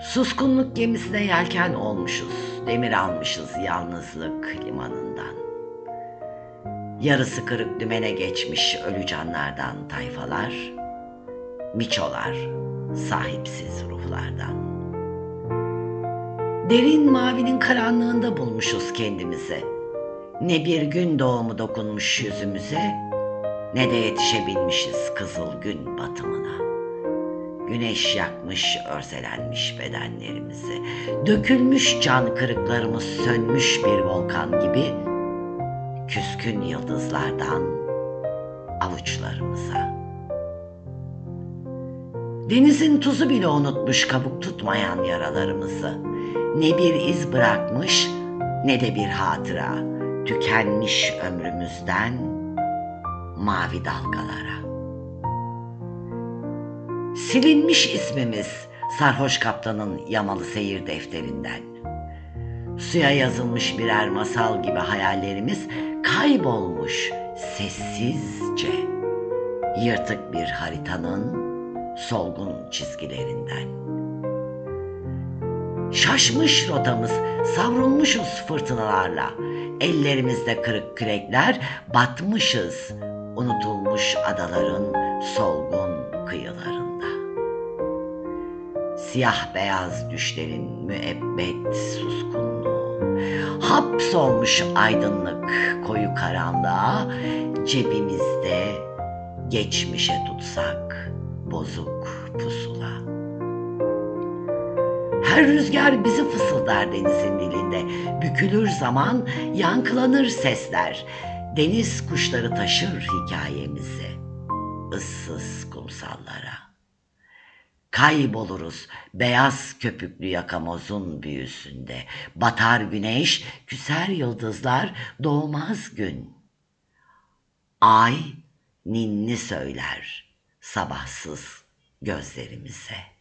Suskunluk gemisine yelken olmuşuz, demir almışız yalnızlık limanından. Yarısı kırık dümene geçmiş ölü canlardan tayfalar, miçolar sahipsiz ruhlardan. Derin mavinin karanlığında bulmuşuz kendimizi. Ne bir gün doğumu dokunmuş yüzümüze, ne de yetişebilmişiz kızıl gün batımına. Güneş yakmış, örselenmiş bedenlerimizi. Dökülmüş can kırıklarımız sönmüş bir volkan gibi küskün yıldızlardan avuçlarımıza. Denizin tuzu bile unutmuş kabuk tutmayan yaralarımızı. Ne bir iz bırakmış ne de bir hatıra tükenmiş ömrümüzden mavi dalgalara. Silinmiş ismimiz sarhoş kaptanın yamalı seyir defterinden. Suya yazılmış birer masal gibi hayallerimiz kaybolmuş sessizce. Yırtık bir haritanın solgun çizgilerinden. Şaşmış rotamız, savrulmuşuz fırtınalarla. Ellerimizde kırık kürekler, batmışız unutulmuş adaların solgun kıyılarında. Siyah beyaz düşlerin müebbet suskunluğu, hapsolmuş aydınlık koyu karanlığa, cebimizde geçmişe tutsak bozuk pusula. Her rüzgar bizi fısıldar denizin dilinde. Bükülür zaman, yankılanır sesler. Deniz kuşları taşır hikayemizi. Issız kumsallara. Kayboluruz beyaz köpüklü yakamozun büyüsünde. Batar güneş, küser yıldızlar, doğmaz gün. Ay ninni söyler sabahsız gözlerimize.''